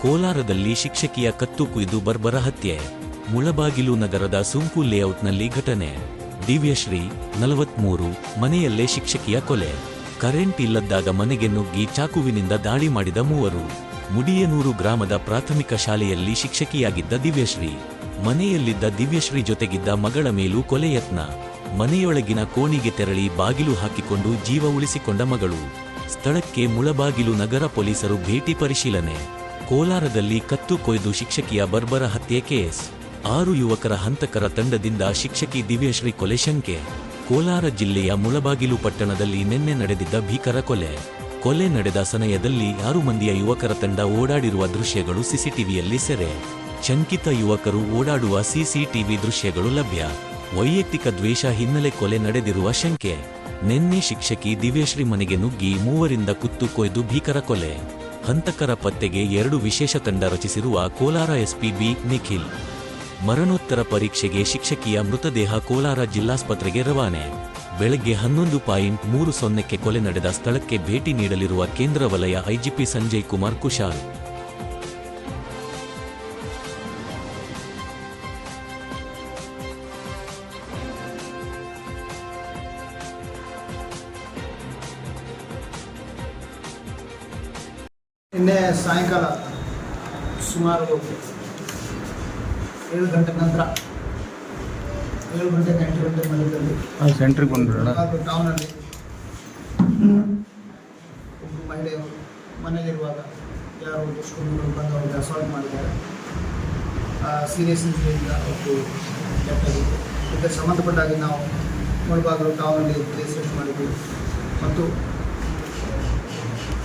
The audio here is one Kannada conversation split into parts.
ಕೋಲಾರದಲ್ಲಿ ಶಿಕ್ಷಕಿಯ ಕತ್ತು ಕುಯ್ದು ಬರ್ಬರ ಹತ್ಯೆ. ಮುಳಬಾಗಿಲು ನಗರದ ಸುಂಕು ಲೇಔಟ್ನಲ್ಲಿ ಘಟನೆ. ದಿವ್ಯಶ್ರೀ, ನಲವತ್ಮೂರು, ಮನೆಯಲ್ಲೇ ಶಿಕ್ಷಕಿಯ ಕೊಲೆ. ಕರೆಂಟ್ ಇಲ್ಲದಾಗ ಮನೆಗೆ ನುಗ್ಗಿ ಚಾಕುವಿನಿಂದ ದಾಳಿ ಮಾಡಿದ ಮೂವರು. ಮುಡಿಯನೂರು ಗ್ರಾಮದ ಪ್ರಾಥಮಿಕ ಶಾಲೆಯಲ್ಲಿ ಶಿಕ್ಷಕಿಯಾಗಿದ್ದ ದಿವ್ಯಶ್ರೀ. ಮನೆಯಲ್ಲಿದ್ದ ದಿವ್ಯಶ್ರೀ ಜೊತೆಗಿದ್ದ ಮಗಳ ಮೇಲೂ ಕೊಲೆ ಯತ್ನ. ಮನೆಯೊಳಗಿನ ಕೋಣಿಗೆ ತೆರಳಿ ಬಾಗಿಲು ಹಾಕಿಕೊಂಡು ಜೀವ ಉಳಿಸಿಕೊಂಡ ಮಗಳು. ಸ್ಥಳಕ್ಕೆ ಮುಳಬಾಗಿಲು ನಗರ ಪೊಲೀಸರು ಭೇಟಿ ಪರಿಶೀಲನೆ. ಕೋಲಾರದಲ್ಲಿ ಕತ್ತು ಕೊಯ್ದು ಶಿಕ್ಷಕಿಯ ಬರ್ಬರ ಹತ್ಯೆ ಕೇಸ್. ಆರು ಯುವಕರ ಹಂತಕರ ತಂಡದಿಂದ ಶಿಕ್ಷಕಿ ದಿವ್ಯಶ್ರೀ ಕೊಲೆ ಶಂಕೆ. ಕೋಲಾರ ಜಿಲ್ಲೆಯ ಮುಳಬಾಗಿಲು ಪಟ್ಟಣದಲ್ಲಿ ನಿನ್ನೆ ನಡೆದಿದ್ದ ಭೀಕರ ಕೊಲೆ. ಕೊಲೆ ನಡೆದ ಸಮಯದಲ್ಲಿ ಆರು ಮಂದಿಯ ಯುವಕರ ತಂಡ ಓಡಾಡಿರುವ ದೃಶ್ಯಗಳು ಸಿಸಿಟಿವಿಯಲ್ಲಿ ಸೆರೆ. ಶಂಕಿತ ಯುವಕರು ಓಡಾಡುವ ಸಿಸಿಟಿವಿ ದೃಶ್ಯಗಳು ಲಭ್ಯ. ವೈಯಕ್ತಿಕ ದ್ವೇಷ ಹಿನ್ನೆಲೆ ಕೊಲೆ ನಡೆದಿರುವ ಶಂಕೆ. ನಿನ್ನೆ ಶಿಕ್ಷಕಿ ದಿವ್ಯಶ್ರೀ ಮನೆಗೆ ನುಗ್ಗಿ ಮೂವರಿಂದ ಕುತ್ತು ಕೊಯ್ದು ಭೀಕರ ಕೊಲೆ. ಹಂತಕರ ಪತ್ತೆಗೆ ಎರಡು ವಿಶೇಷ ತಂಡ ರಚಿಸಿರುವ ಕೋಲಾರ ಎಸ್ಪಿಬಿ ನಿಖಿಲ್. ಮರಣೋತ್ತರ ಪರೀಕ್ಷೆಗೆ ಶಿಕ್ಷಕಿಯ ಮೃತದೇಹ ಕೋಲಾರ ಜಿಲ್ಲಾಸ್ಪತ್ರೆಗೆ ರವಾನೆ. ಬೆಳಗ್ಗೆ ಹನ್ನೊಂದು ಪಾಯಿಂಟ್ ಮೂರು ಸೊನ್ನೆಕ್ಕೆ ಕೊಲೆ ನಡೆದ ಸ್ಥಳಕ್ಕೆ ಭೇಟಿ ನೀಡಲಿರುವ ಕೇಂದ್ರ ವಲಯ ಐಜಿಪಿ ಸಂಜಯ್ ಕುಮಾರ್ ಕುಶಾಲ್. ನಿನ್ನೆ ಸಾಯಂಕಾಲ ಸುಮಾರು ಏಳು ಗಂಟೆ ನಂತರ ಏಳು ಗಂಟೆ ಎಂಟು ಗಂಟೆ ಮಧ್ಯದಲ್ಲಿ ಸೆಂಟ್ರಿಗೆ ಬಂದ್ಬಿಡೋಣ. ಟೌನಲ್ಲಿ ಒಬ್ಬರು ಮಹಿಳೆಯರು ಮನೆಯಲ್ಲಿರುವಾಗ ಯಾರೋ ದುಷ್ಕರ್ಮಿಗಳು ಬಂದು ಅವ್ರಿಗೆ ಅಸಾಲ್ಟ್ ಮಾಡಿದ್ದಾರೆ. ಸೀರಿಯಸ್ ಇಂದ ಅವರು ಕೆಟ್ಟಾಗಿತ್ತು ಇದಕ್ಕೆ ಸಂಬಂಧಪಟ್ಟ ಹಾಗೆ ನಾವು ಮುಳಬಾಗಿಲು ಟೌನಲ್ಲಿ ರಿಜಿಸ್ಟ್ರೇಷನ್ ಮಾಡಿದ್ವಿ. ಮತ್ತು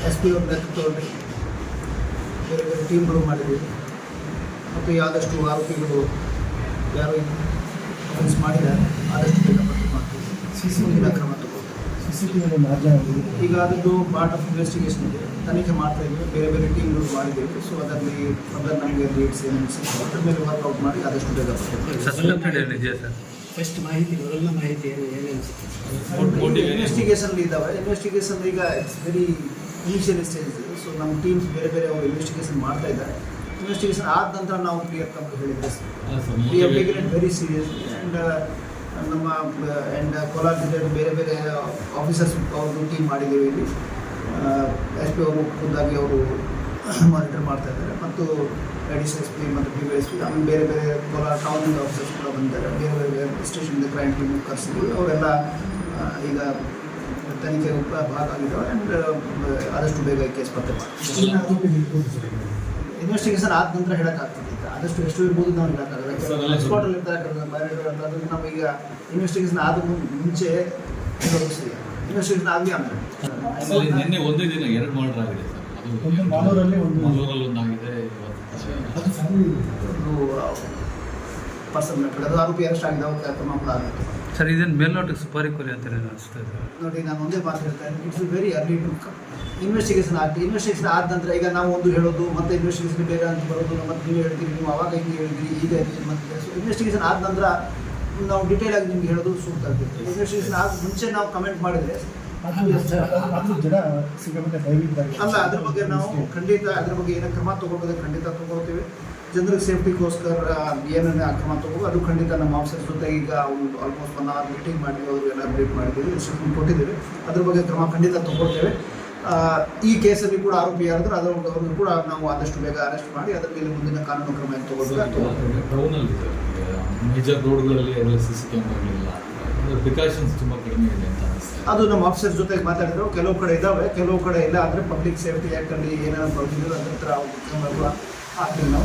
ಎಸ್ ಪಿ ಅವ್ರ ನೇತೃತ್ವದಲ್ಲಿ ಟೀಮ್ಗಳು ಮಾಡಿದ್ದೀವಿ ಮತ್ತು ಯಾದಷ್ಟು ಆರೋಪಿಗಳು ಯಾರು ಅಫೆನ್ಸ್ ಮಾಡಿದ್ದಾರೆ ಆದಷ್ಟು ಬೇಗ ಪತ್ತೆ ಮಾಡ್ತೀವಿ ಮುಂದಿನ ಕ್ರಮ ತಗೊಳ್ತೀವಿ ಈಗ ಅದರದ್ದು ಪಾರ್ಟ್ ಆಫ್ ಇನ್ವೆಸ್ಟಿಗೇಷನ್ ಇದೆ ತನಿಖೆ ಮಾಡ್ತಾ ಇದ್ದೀವಿ ಬೇರೆ ಬೇರೆ ಟೀಮ್ಗಳು ಮಾಡಿದ್ದೀವಿ ಸೊ ಅದರಲ್ಲಿ ಮೊದಲು ನಮಗೆ ಲೀಡ್ಸ್ ಏನೇನು ಸಿಗ್ತದೆ ಅದ್ರ ಮೇಲೆ ವರ್ಕೌಟ್ ಮಾಡಿ ಆದಷ್ಟು ಬೇಗ ಬರ್ತದೆ ಸಸ್ಪೆಕ್ಟೆಡ್ ಏನಿದೆಯಾ ಸರ್ ಫಸ್ಟ್ ಮಾಹಿತಿ ಮೊದಲ ಮಾಹಿತಿ ಏನು ಏನೇನು ಇನ್ವೆಸ್ಟಿಗೇಷನ್ ಇದ್ದಾವೆ ಇನ್ವೆಸ್ಟಿಗೇಷನ್ ಈಗ it's very initial stage so ನಮ್ಮ ಟೀಮ್ಸ್ ಬೇರೆ ಬೇರೆ ಅವರು ಇನ್ವೆಸ್ಟಿಗೇಷನ್ ಮಾಡ್ತಾ ಇದ್ದಾರೆ. ಇನ್ವೆಸ್ಟಿಗೇಷನ್ ಆದ ನಂತರ ನಾವು ಕ್ಲಿಯರ್ ತಮಗೆ ಹೇಳಿದ್ದೆ ವೆರಿ ಸೀರಿಯಸ್ ಆ್ಯಂಡ್ ನಮ್ಮ ಆ್ಯಂಡ್ ಕೋಲಾರ ಜಿಲ್ಲೆಯಲ್ಲಿ ಬೇರೆ ಬೇರೆ ಆಫೀಸರ್ಸ್ ಅವ್ರದ್ದು ಟೀಮ್ ಮಾಡಿದ್ದೀವಿ ಇಲ್ಲಿ. ಎಸ್ ಪಿ ಅವರು ಖುದ್ದಾಗಿ ಅವರು ಮಾನಿಟರ್ ಮಾಡ್ತಾ ಇದ್ದಾರೆ. ಮತ್ತು ಎಡಿಸ್ ಎಸ್ ಪಿ ಮತ್ತು ಪಿ ಎಸ್ ಪಿ ಆಮೇಲೆ ಬೇರೆ ಬೇರೆ ಕೋಲಾರ ಟೌನಿಂದ ಆಫೀಸರ್ಸ್ ಕೂಡ ಬಂದಿದ್ದಾರೆ. ಬೇರೆ ಬೇರೆ ಸ್ಟೇಷನ್ ಕ್ರೈಮ್ ಟೀಮ್ ಕರೆಸಿದ್ವಿ ಅವರೆಲ್ಲ ಈಗ ತನಿಖೆ ಭಾಗ ಆಗಿದ್ದಾವೆ ಆ್ಯಂಡ್ ಆದಷ್ಟು ಬೇಗ ಕೇಸ್ ಪತ್ತೆ ಮಾಡಿ. ಇನ್ವೆಸ್ಟಿಗೇಷನ್ ಆದ ನಂತರ ಹೇಳೋಕ್ಕಾಗ್ತದೆ ಈಗ. ಆದಷ್ಟು ಎಷ್ಟು ಇರ್ಬೋದು ನಾವು ಹೇಳೋಕ್ಕಾಗಲ್ಲ. ಎಕ್ಸ್ಪೋರ್ಟಲ್ಲಿ ಇರ್ತಾರೆ ಅದನ್ನು ನಾವು ಈಗ ಇನ್ವೆಸ್ಟಿಗೇಷನ್ ಆದ ಮುಂಚೆ ಇನ್ವೆಸ್ಟಿಗೇಷನ್ ಆಗಲಿ ಅಂದರೆ ನಿನ್ನೆ ಒಂದೇ ದಿನ ಎರಡು ಮರ್ಡರ್ ಆಗಿದೆ ಸರ್. ಅದು ಒಂದು ಮಾಲೂರಲ್ಲಿ ಒಂದು ಮಾಲೂರಲ್ಲಿ ಒಂದಾಗಿದೆ ಅದು ಫ್ಯಾಮಿಲಿ ಪರ್ಸನ್ ಅದು ಆರೋಪಿ ಅರೆಸ್ಟ್ ಆಗಿದೆ ಅವ್ರ ಕ್ರಮ ಕೂಡ ಆಗುತ್ತೆ ಸರ್ ಇದನ್ನು ಮೇಲ್ನೋಟಕ್ಕೆ ಸುಪಾರಿ ಕೊರಿ ಅಂತ ಅನಿಸ್ತಾ ಇದೆ. ನೋಡಿ ನಾನು ಒಂದೇ ಮಾತು ಹೇಳ್ತೇನೆ it's very early to investigation ಆಗ್ತದೆ ಇನ್ವೆಸ್ಟಿಗೇಷನ್ ಆದ ನಂತರ ಈಗ ನಾವು ಒಂದು ಹೇಳೋದು ಮತ್ತೆ ಇನ್ವೆಸ್ಟಿಗೇಷನ್ ಬೇರೆ ಅಂತ ಬರೋದು ಮತ್ತೆ ನೀವು ಹೇಳ್ತೀರಿ ನೀವು ಅವಾಗ ಹಿಂಗೆ ಹೇಳಿದ್ರಿ ಈಗ ಇದು ಮತ್ತೆ ಸೊ ಇನ್ವೆಸ್ಟಿಗೇಷನ್ ಆದ ನಂತರ ನಾವು ಡಿಟೇಲ್ ಆಗಿ ನಿಮ್ಗೆ ಹೇಳೋದು ಸೂಕ್ತ ಆಗ್ತದೆ. ಇನ್ವೆಸ್ಟಿಗೇಷನ್ ಆದ ಮುಂಚೆ ನಾವು ಕಮೆಂಟ್ ಮಾಡಿದರೆ ಅಲ್ಲ ಅದ್ರ ಬಗ್ಗೆ ನಾವು ಖಂಡಿತ ಅದ್ರ ಬಗ್ಗೆ ಏನೋ ಕ್ರಮ ತಗೊಳ್ಬೋದು ಖಂಡಿತ ತಗೊಳ್ತೀವಿ. ಜನರಿಗೆ ಸೇಫ್ಟಿಗೋಸ್ಕರ ಏನೇನು ಅಕ್ರಮ ತಗೋ ಅದು ಖಂಡಿತ ನಮ್ಮ ಆಫೀಸರ್ ಜೊತೆ ಈಗ ಒಂದು ಆಲ್ಮೋಸ್ಟ್ ಒನ್ ಅವರ್ ಮೀಟಿಂಗ್ ಮಾಡಿ ಅವ್ರಿಗೆಲ್ಲ ಬ್ರೀಫ್ ಮಾಡಿದ್ದೀವಿ ಇನ್ಸ್ಟ್ರಕ್ಷನ್ ಕೊಟ್ಟಿದ್ದೀವಿ. ಅದ್ರ ಬಗ್ಗೆ ಕ್ರಮ ಖಂಡಿತ ತಗೊಳ್ತೇವೆ. ಈ ಕೇಸಲ್ಲಿ ಕೂಡ ಆರೋಪಿ ಯಾರಾದರೂ ಅದ್ರ ಅವ್ರನ್ನು ಕೂಡ ನಾವು ಆದಷ್ಟು ಬೇಗ ಅರೆಸ್ಟ್ ಮಾಡಿ ಅದ್ರ ಮೇಲೆ ಮುಂದಿನ ಕಾನೂನು ಕ್ರಮ ಏನು ತಗೊಳ್ತೇವೆ. ಮೇಜರ್ ರೋಡ್ಗಳಲ್ಲಿ ಎಲ್ಲ ಸಿ ಸಿ ಕ್ಯಾಮ್ರಾಗಳಿಲ್ಲ ಪ್ರಿಕಾಷನ್ಸ್ ತುಂಬ ಕಡಿಮೆ ಇದೆ ಅಂತ ಅದು ನಮ್ಮ ಆಫೀಸರ್ ಜೊತೆಗೆ ಮಾತಾಡಿದ್ರು. ಕೆಲವು ಕಡೆ ಇದ್ದಾವೆ ಕೆಲವು ಕಡೆ ಇಲ್ಲ. ಆದರೆ ಪಬ್ಲಿಕ್ ಸೇಫ್ಟಿ ಆ್ಯಕ್ಟಲ್ಲಿ ಏನೇನು ಬರ್ತಿದ್ರು ಅದ್ರ ಹತ್ರ I don't know.